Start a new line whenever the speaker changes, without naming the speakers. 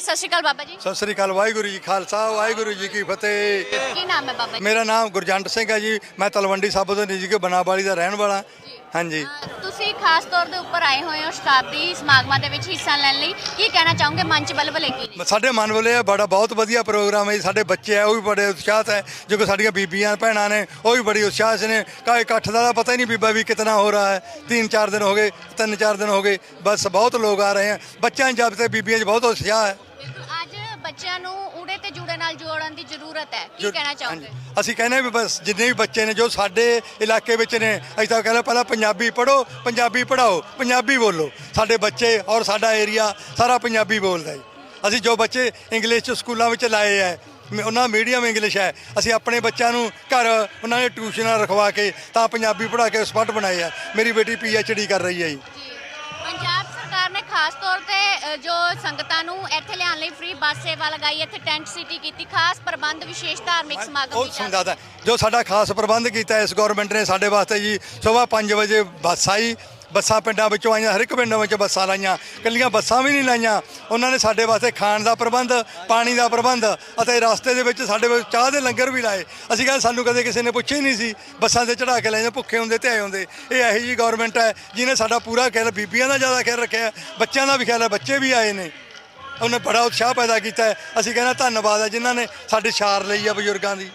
ਸਤਿ ਸ਼੍ਰੀ ਅਕਾਲ ਬਾਬਾ ਜੀ।
ਸਤਿ ਸ੍ਰੀ ਅਕਾਲ ਵਾਹਿਗੁਰੂ ਜੀ ਖਾਲਸਾ ਵਾਹਿਗੁਰੂ ਜੀ ਕੀ ਫਤਿਹ।
ਕੀ ਨਾਮ ਹੈ ਬਾਬਾ ਜੀ?
ਮੇਰਾ ਨਾਮ ਗੁਰਜੰਟ ਸਿੰਘ ਹੈ ਜੀ ਮੈਂ ਤਲਵੰਡੀ ਸਾਬੋ ਤੋਂ ਨਿੱਜੀ ਕੇ ਬਨਾਵਾਲੀ ਦਾ ਰਹਿਣ ਵਾਲਾ। ਹਾਂਜੀ।
ਅਹ ਤੁਸੀਂ ਖਾਸ ਤੌਰ ਦੇ ਉੱਪਰ ਆਏ ਹੋਏ ਹੋ ਸ਼ਤਾਬਦੀ ਸਮਾਗਮਾਂ ਦੇ ਵਿੱਚ ਹਿੱਸਾ ਲੈਣ ਲਈ। ਕੀ ਕਹਿਣਾ ਚਾਹੋਗੇ ਮਨ ਚ ਬਲਬਲੇ ਕੀ ਨੇ
ਸਾਡੇ ਮਨ ਵੱਲੇ ਇਹ ਬੜਾ ਬਹੁਤ ਵਧੀਆ ਪ੍ਰੋਗਰਾਮ ਹੈ ਜੀ ਸਾਡੇ ਬੱਚੇ ਆ ਉਹ ਵੀ ਬੜੇ ਉਤਸ਼ਾਹਤ ਹੈ ਜੋ ਕਿ ਸਾਡੀਆਂ ਬੀਬੀਆਂ ਭੈਣਾਂ ਨੇ ਉਹ ਵੀ ਬੜੀ ਉਤਸ਼ਾਹਤ ਨੇ। ਕਾ ਇਕੱਠ ਦਾ ਤਾਂ ਪਤਾ ਹੀ ਨਹੀਂ ਬੀਬਾ ਵੀ ਕਿਤਨਾ ਹੋ ਰਹਾ ਹੈ। ਤਿੰਨ ਚਾਰ ਦਿਨ ਹੋ ਗਏ ਤਿੰਨ ਚਾਰ ਦਿਨ ਹੋ ਗਏ ਬਸ ਬਹੁਤ ਲੋਕ ਆ ਰਹੇ ਹਨ ਬੱਚਿਆਂ 'ਚ ਜਬ ਤੇ ਬੀਬੀਆਂ 'ਚ ਬਹੁਤ ਉਤਸ਼ਾਹ ਹੈ।
ਅੱਜ ਬੱਚਿਆਂ ਨੂੰ ਊੜੇ ਤੇ ਜੂੜੇ ਨਾਲ ਜੋੜਨ ਦੀ ਜ਼ਰੂਰਤ ਹੈ। ਕੀ
ਜੋ-
ਕਹਿਣਾ ਚਾਹੋਗੇ?
ਹਾਂਜੀ। ਅਸੀਂ ਕਹਿੰਦੇ ਵੀ ਬਸ ਜਿੰਨੇ ਵੀ ਬੱਚੇ ਨੇ ਜੋ ਸਾਡੇ ਇਲਾਕੇ ਵਿੱਚ ਨੇ ਅਸੀਂ ਤਾਂ ਕਹਿੰਦੇ ਪਹਿਲਾਂ ਪੰਜਾਬੀ ਪੜ੍ਹੋ ਪੰਜਾਬੀ ਪੜ੍ਹਾਓ ਪੰਜਾਬੀ ਬੋਲੋ। ਸਾਡੇ ਬੱਚੇ ਔਰ ਸਾਡਾ ਏਰੀਆ ਸਾਰਾ ਪੰਜਾਬੀ ਬੋਲਦਾ ਜੀ। ਅਸੀਂ ਜੋ ਬੱਚੇ ਇੰਗਲਿਸ਼ ਚ ਸਕੂਲਾਂ ਵਿੱਚ ਲਾਏ ਹੈ ਮ- ਉਹਨਾਂ ਮੀਡੀਅਮ ਇੰਗਲਿਸ਼ ਹੈ ਅਸੀਂ ਆਪਣੇ ਬੱਚਿਆਂ ਨੂੰ ਘਰ ਉਹਨਾਂ ਦੇ ਟਿਊਸ਼ਨਾਂ ਰਖਵਾ ਕੇ ਤਾਂ ਪੰਜਾਬੀ ਪੜ੍ਹਾ ਕੇ ਸਪੱਟ ਬਣਾਏ ਆ ਮੇਰੀ ਬੇਟੀ ਪੀ ਐਚ ਡੀ ਕਰ ਰਹੀ ਹੈ ਜੀ।
ਖਾਸ ਤੌਰ ਤੇ ਜੋ ਸੰਗਤਾਂ ਨੂੰ ਇੱਥੇ ਲਿਆਉਣ ਲਈ ਫ੍ਰੀ ਬੱਸ ਸੇਵਾ ਲਗਾਈ ਇੱਥੇ ਟੈਂਟ ਸਿਟੀ ਕੀਤੀ ਖਾਸ ਪ੍ਰਬੰਧ ਵਿਸ਼ੇਸ਼ ਧਾਰਮਿਕ ਸਮਾਗਮ ਵੀ ਚੱਲ
ਸਮਝਾਦਾ ਜੋ ਸਾਡਾ ਖਾਸ ਪ੍ਰਬੰਧ ਕੀਤਾ ਇਸ ਗਵਰਨਮੈਂਟ ਨੇ ਸਾਡੇ ਵਾਸਤੇ ਜੀ ਸਵੇਰ 5 ਵਜੇ ਬੱਸ ਆਈ ਬੱਸਾਂ ਪਿੰਡਾਂ ਵਿੱਚੋਂ ਆਈਆਂ, ਹਰ ਇੱਕ ਪਿੰਡ ਵਿੱਚ ਬੱਸਾਂ ਲਾਈਆਂ ਕੱਲੀਆਂ ਬੱਸਾਂ ਵੀ ਨਹੀਂ ਲਾਈਆਂ। ਉਹਨਾਂ ਨੇ ਸਾਡੇ ਵਾਸਤੇ ਖਾਣ ਦਾ ਪ੍ਰਬੰਧ, ਪਾਣੀ ਦਾ ਪ੍ਰਬੰਧ ਅਤੇ ਰਸਤੇ ਦੇ ਵਿੱਚ ਸਾਡੇ ਕੋਲ ਚਾਹ ਦੇ ਲੰਗਰ ਵੀ ਲਾਏ। ਅਸੀਂ ਕਹਿੰਦੇ ਸਾਨੂੰ ਕਦੇ ਕਿਸੇ ਨੇ ਪੁੱਛਿਆ ਹੀ ਨਹੀਂ ਸੀ, ਬੱਸਾਂ ਤੇ ਚੜਾ ਕੇ ਲੈ ਜਾਂਦੇ, ਭੁੱਖੇ ਹੁੰਦੇ ਤੇ ਆਏ ਹੁੰਦੇ। ਇਹ ਇਹੋ ਜੀ ਗਵਰਨਮੈਂਟ ਹੈ, ਜਿਹਨੇ ਸਾਡਾ ਪੂਰਾ ਖਿਆਲ, ਬੀਬੀਆਂ ਦਾ ਜ਼ਿਆਦਾ ਖਿਆਲ ਰੱਖਿਆ, ਬੱਚਿਆਂ ਦਾ ਵੀ ਖਿਆਲ ਹੈ, ਬੱਚੇ ਵੀ ਆਏ ਨੇ। ਉਹਨੇ ਬੜਾ ਉਤਸ਼ਾਹ ਪੈਦਾ ਕੀਤਾ ਹੈ। ਅਸੀਂ ਕਹਿੰਦੇ ਧੰਨਵਾਦ ਹੈ ਜਿਨ੍ਹਾਂ ਨੇ ਸਾਡੀ ਛਾਰ ਲਈ ਆ ਬਜ਼ੁਰਗਾਂ ਦੀ।